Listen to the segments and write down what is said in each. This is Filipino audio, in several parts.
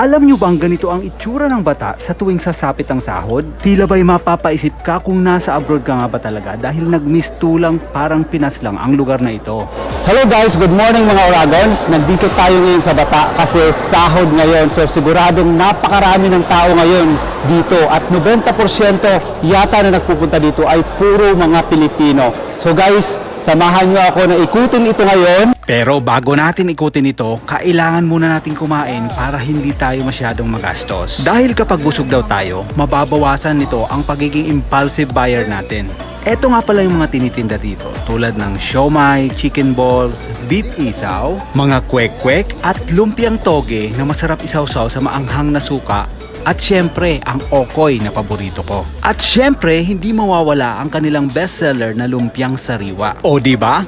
Alam nyo bang ganito ang itsura ng bata sa tuwing sasapit ang sahod? Tila ba'y mapapaisip ka kung nasa abroad ka nga ba talaga dahil nagmiss tulang parang Pinas lang ang lugar na ito. Hello guys, good morning mga Oragons. Nandito tayo ngayon sa Bata kasi sahod ngayon. So siguradong napakarami ng tao ngayon dito at 90% yata na nagpupunta dito ay puro mga Pilipino. So guys, samahan nyo ako na ikutin ito ngayon. Pero bago natin ikutin ito, kailangan muna natin kumain para hindi tayo masyadong magastos. Dahil kapag busog daw tayo, mababawasan nito ang pagiging impulsive buyer natin. Ito nga pala yung mga tinitinda dito tulad ng siomay, chicken balls, beef isaw, mga kwek-kwek at lumpiang toge na masarap isawsaw sa maanghang na suka at syempre, ang okoy na paborito ko. At syempre, hindi mawawala ang kanilang bestseller na lumpiang sariwa. O di ba?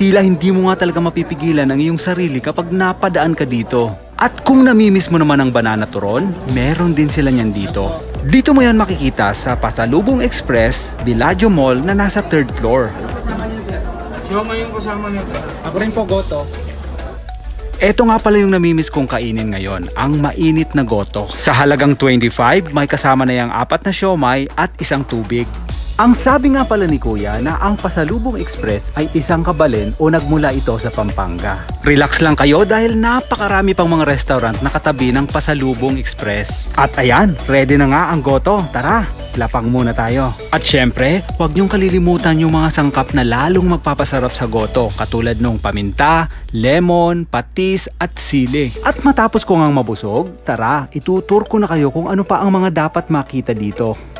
Tila hindi mo nga talaga mapipigilan ang iyong sarili kapag napadaan ka dito. At kung namimiss mo naman ang banana turon, meron din sila niyan dito. Dito mo yan makikita sa Pasalubong Express, Villaggio Mall na nasa third floor. Siyoma yung kasama nito. Ako rin po, Goto. Ito nga pala yung namimiss kong kainin ngayon, ang mainit na goto. Sa halagang 25, may kasama na yung apat na siomay at isang tubig. Ang sabi nga pala ni Kuya na ang Pasalubong Express ay isang kabalin o nagmula ito sa Pampanga. Relax lang kayo dahil napakarami pang mga restaurant na katabi ng Pasalubong Express. At ayan, ready na nga ang goto. Tara, lapang muna tayo. At syempre, huwag niyong kalilimutan yung mga sangkap na lalong magpapasarap sa goto katulad ng paminta, lemon, patis at sili. At matapos ko ngang mabusog, tara, itutur ko na kayo kung ano pa ang mga dapat makita dito.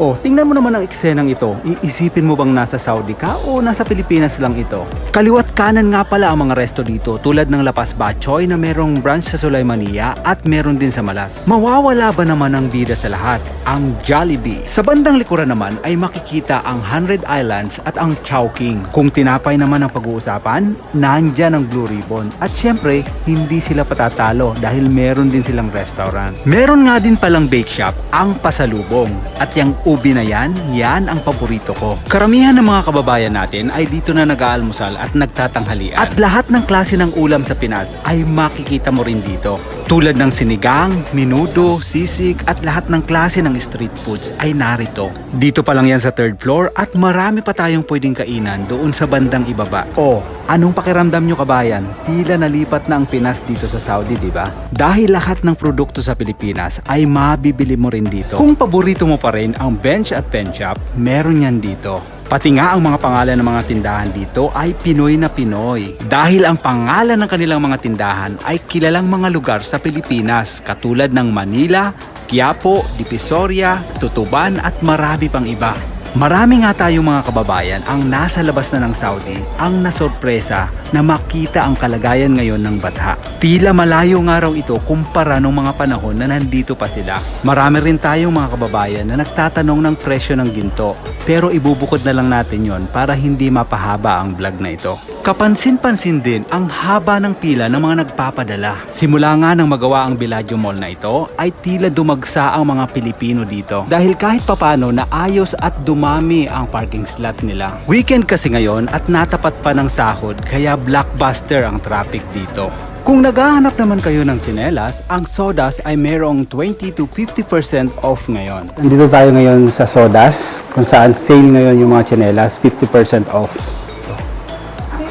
Oh, tingnan mo naman ang eksenang ito. Iisipin mo bang nasa Saudi ka o nasa Pilipinas lang ito? Kaliwat kanan nga pala ang mga resto dito tulad ng Lapas Bachoy na merong branch sa Sulaymania at meron din sa Malas. Mawawala ba naman ang bida sa lahat? Ang Jollibee. Sa bandang likuran naman ay makikita ang 100 Islands at ang Chowking. Kung tinapay naman ang pag-uusapan, nandyan ang Blue Ribbon. At syempre, hindi sila patatalo dahil meron din silang restaurant. Meron nga din palang bake shop ang Pasalubong. At yung ubi na yan, yan ang paborito ko. Karamihan ng mga kababayan natin ay dito na nag-aalmusal at nagtatanghalian. At lahat ng klase ng ulam sa Pinas ay makikita mo rin dito. Tulad ng sinigang, minudo, sisig at lahat ng klase ng street foods ay narito. Dito pa lang yan sa third floor at marami pa tayong pwedeng kainan doon sa bandang ibaba. O, anong pakiramdam nyo kabayan? Tila nalipat na ang Pinas dito sa Saudi, di ba? Dahil lahat ng produkto sa Pilipinas ay mabibili mo rin dito. Kung paborito mo pa rin ang bench at pen shop, meron yan dito. Pati nga ang mga pangalan ng mga tindahan dito ay Pinoy na Pinoy. Dahil ang pangalan ng kanilang mga tindahan ay kilalang mga lugar sa Pilipinas katulad ng Manila, Quiapo, Divisoria, Tutuban at marami pang iba. Marami nga tayong mga kababayan ang nasa labas na ng Saudi ang nasorpresa na makita ang kalagayan ngayon ng Batha. Tila malayo nga raw ito kumpara nung mga panahon na nandito pa sila. Marami rin tayong mga kababayan na nagtatanong ng presyo ng ginto pero ibubukod na lang natin yon para hindi mapahaba ang vlog na ito. Kapansin-pansin din ang haba ng pila ng mga nagpapadala. Simula nga nang magawa ang Villaggio Mall na ito ay tila dumagsa ang mga Pilipino dito dahil kahit papano naayos at dumami ang parking slot nila. Weekend kasi ngayon at natapat pa ng sahod kaya blockbuster ang traffic dito. Kung naghahanap naman kayo ng tsinelas, ang Sodas ay mayroong 20 to 50% off ngayon. Nandito tayo ngayon sa Sodas kung saan sale ngayon yung mga tsinelas, 50% off.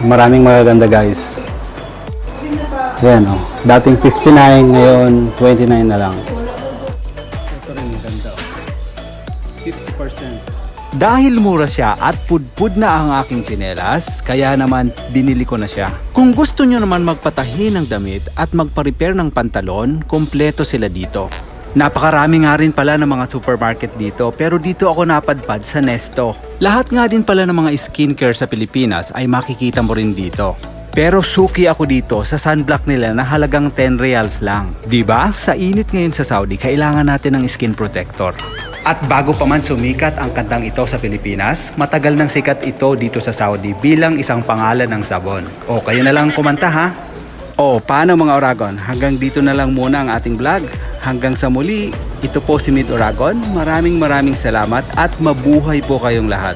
Maraming magaganda guys. Yan oh. Dating 59, ngayon 29 na lang. Dahil mura siya at pudpud na ang aking tsinelas, kaya naman binili ko na siya. Kung gusto nyo naman magpatahi ng damit at magpa-repair ng pantalon, kompleto sila dito. Napakarami nga rin pala ng mga supermarket dito pero dito ako napadpad sa Nesto. Lahat nga din pala ng mga skincare sa Pilipinas ay makikita mo rin dito. Pero suki ako dito sa sunblock nila na halagang 10 reals lang. ba? Sa init ngayon sa Saudi, kailangan natin ng skin protector. At bago pa man sumikat ang kantang ito sa Pilipinas, matagal nang sikat ito dito sa Saudi bilang isang pangalan ng sabon. O kayo na lang kumanta ha. O paano mga Oragon, hanggang dito na lang muna ang ating vlog. Hanggang sa muli, ito po si Mid Oragon. Maraming maraming salamat at mabuhay po kayong lahat.